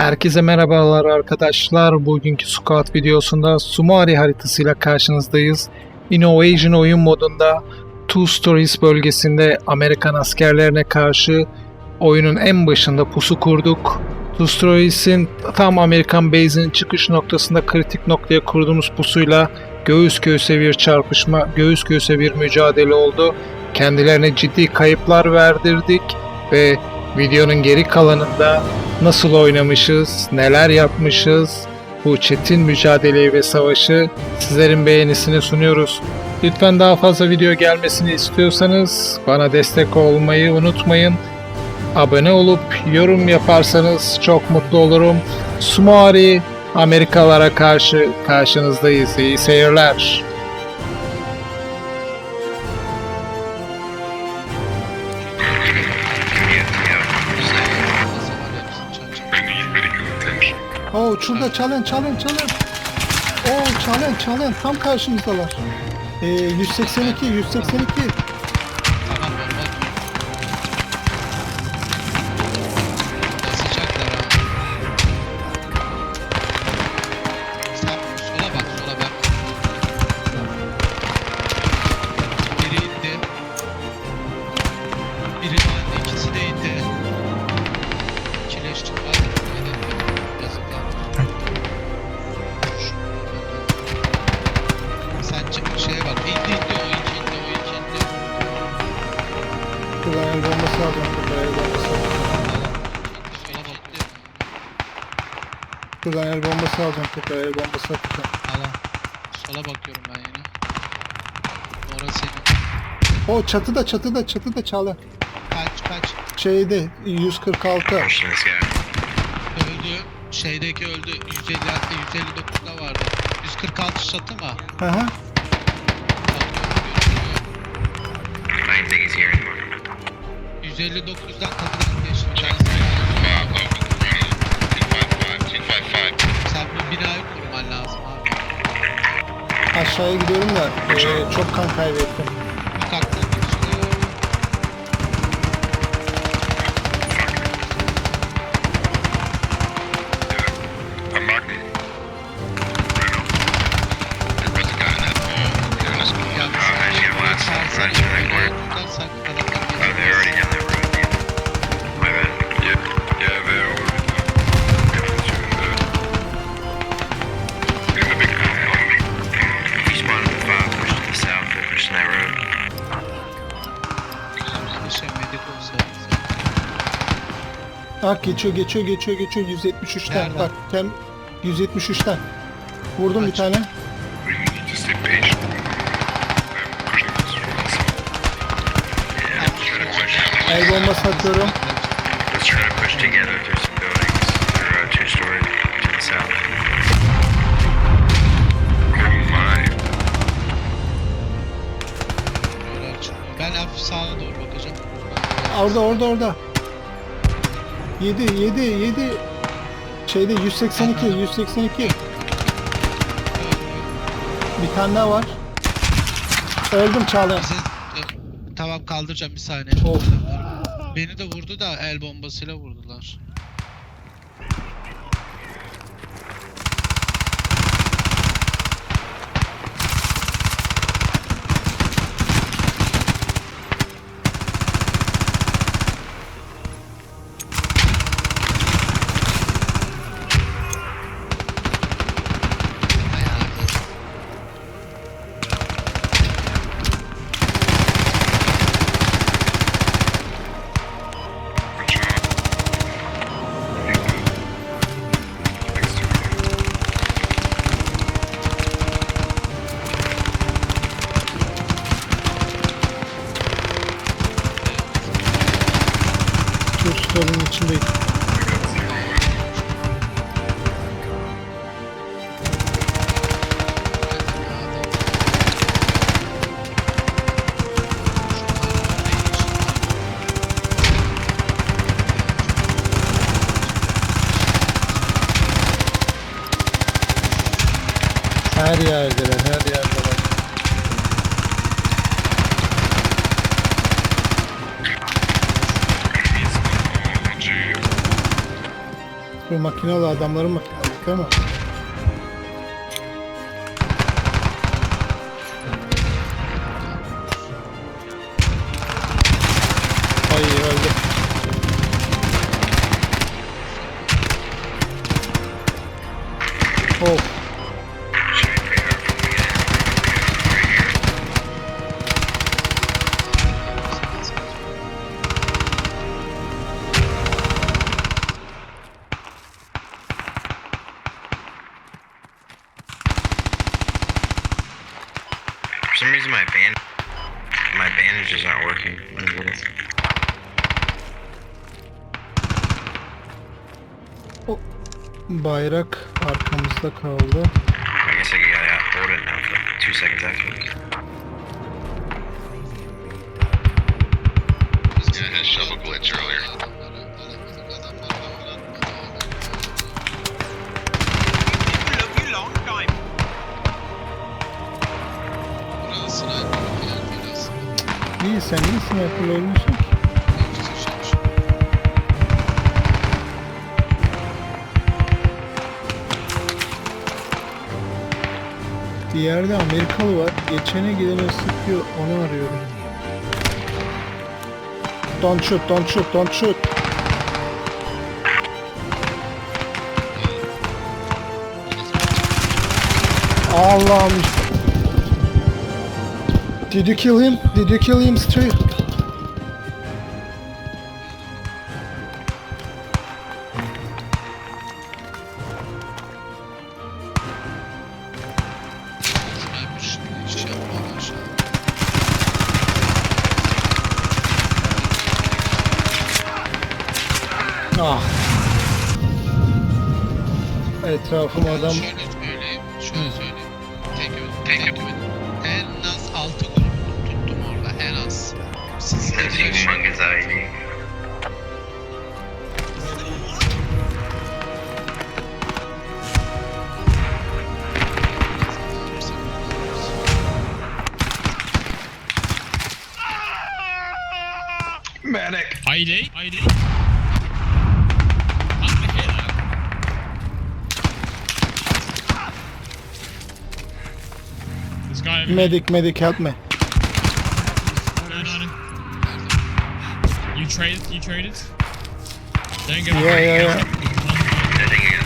Herkese merhabalar arkadaşlar. Bugünkü squad videosunda Sumari haritasıyla karşınızdayız. Innovation oyun modunda Two Stories bölgesinde Amerikan askerlerine karşı oyunun en başında pusu kurduk. Two Stories'in tam Amerikan base'inin çıkış noktasında kritik noktaya kurduğumuz pusuyla göğüs göğüse bir çarpışma, göğüs göğüse bir mücadele oldu. Kendilerine ciddi kayıplar verdirdik ve videonun geri kalanında nasıl oynamışız, neler yapmışız, bu çetin mücadeleyi ve savaşı sizlerin beğenisini sunuyoruz. Lütfen daha fazla video gelmesini istiyorsanız bana destek olmayı unutmayın. Abone olup yorum yaparsanız çok mutlu olurum. Sumari Amerikalara karşı karşınızdayız. İyi seyirler. Oo şurada çalın çalın çalın. Oo çalın çalın tam karşımızdalar. Ee, 182 182. Şuradan el bombası alacağım. Şuradan el bombası alacağım. Şuradan el bombası alacağım. Tekrar el bombası atacağım. Alan. Sola bakıyorum ben yine. Orası senin. O çatıda çatıda çatıda çalın. Kaç kaç. Şeyde 146. Öldü. Şeydeki öldü. 150 159'da vardı. 146 çatı mı? Hı 159'dan kapıdan geçti. Bob, open the front. 255, 255. Sen bu binayı kurman lazım abi. Aşağıya gidiyorum da eee, çok kan kaybettim. Bak geçiyor geçiyor geçiyor geçiyor 173'ten Nereden? bak tem 173'ten. Vurdum bir Kaç? tane. To push. El bombası atıyorum. Ben hafif sağa doğru bakacağım. Orada orada orada. 7 7 7 şeyde 182 182 bir tane daha var. Öldüm Çağlayan. Bize, e, tamam kaldıracağım bir saniye. Of. Beni de vurdu da el bombasıyla vurdular. Bu makinalı adamların makinası ama. Yer değil aslında. İyi sen iyi sniper'la oynuyorsun Bir yerde Amerikalı var. Geçene gidene sıkıyor. Onu arıyorum. Don't shoot, don't shoot, don't shoot. Allah'ım. Did you kill him? Did you kill him straight? Etrafım adam. Şöyle söyleyeyim, şöyle söyleyeyim. Tek tek ön. En az 6 grup tuttum orada, en az. Siz direkt a humongous ID. Medic, medic help me. You traded? You traded? Don't. Yeah, yeah, yeah.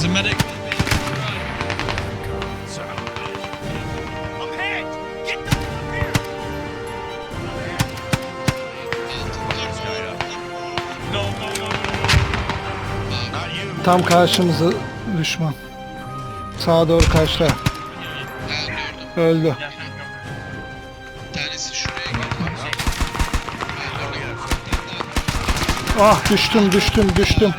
There's a medic. Tam karşımıza düşman. Sağa doğru karşıla. Öldü. Ah düştüm düştüm düştüm.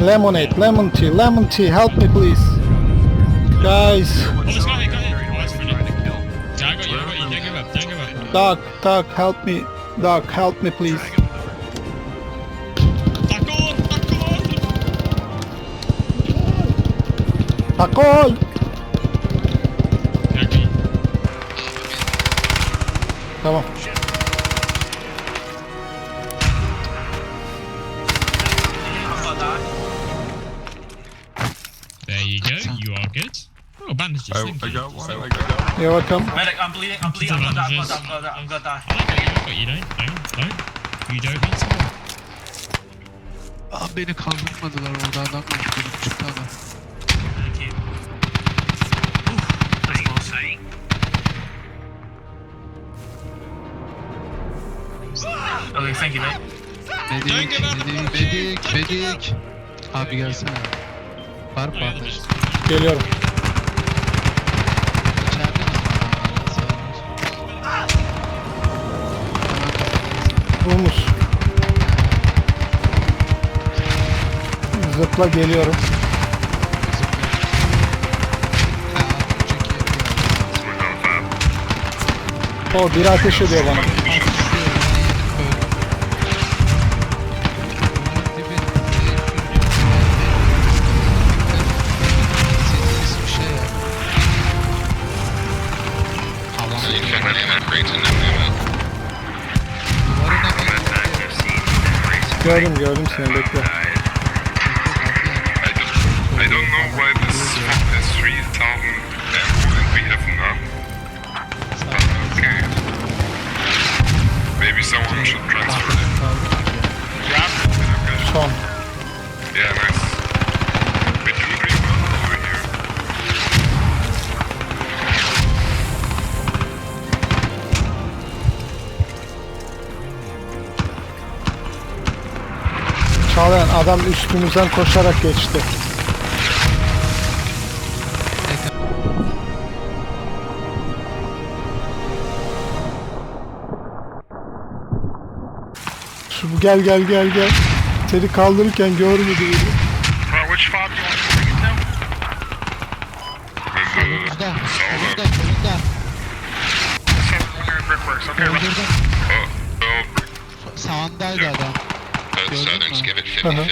Lemonade, lemon tea, lemon tea, help me please. Guys. Doc, Doc, help me. Doc, help me please. Такой! Tamam. I, thank I you. got one. I got You're welcome. Medic, I'm bleeding, I'm bleeding, I'm gonna die, I'm gonna die, I'm gonna die, I'm gonna die. I got you. Don't, don't, don't. You don't need to. Aa beni kaldırmadılar orada adam yok. Çıktı adam. Okay, thank you, mate. Medik, medik, medik, medik. Abi gelsene. Var mı Geliyorum. Omuz. Zıpla geliyorum. O biri ateş ediyor bana. Gördüm gördüm seni bekle. I just, I don't know why this fuck is 3000 ammo and we have none. Okay. Maybe someone should transfer adam üstümüzden koşarak geçti. Şu gel gel gel gel. Seni kaldırırken görmedi beni. Uh. Solumuzda. Southern Brickworks. Okay, Öldürdüm. Oh, Sağındaydı adam. Both Gördün Southerns mü?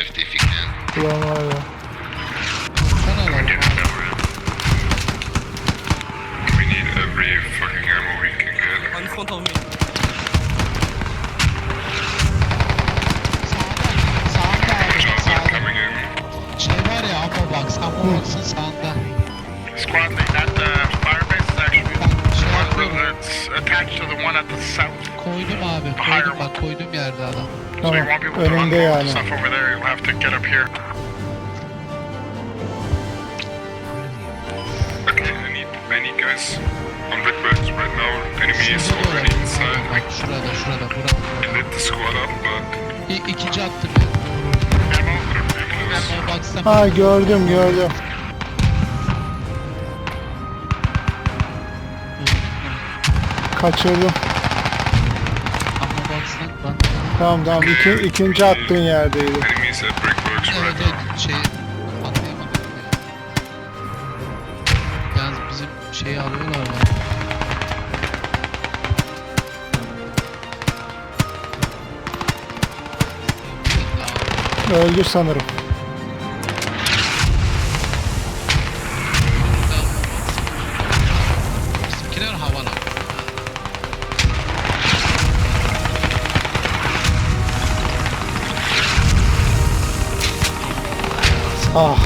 Enemy is Şurada şurada Burada. lit the squad up, but İ ikinci Box'ta. Ha gördüm gördüm. Kaçırdım. Tamam tamam iki, ikinci attığın yerdeydi. Enemies at brickworks Evet right now. evet şey atlayamadım ya. Yalnız bizim şeyi alıyorlar ya. Öldü sanırım. Ah Headshot attı adama.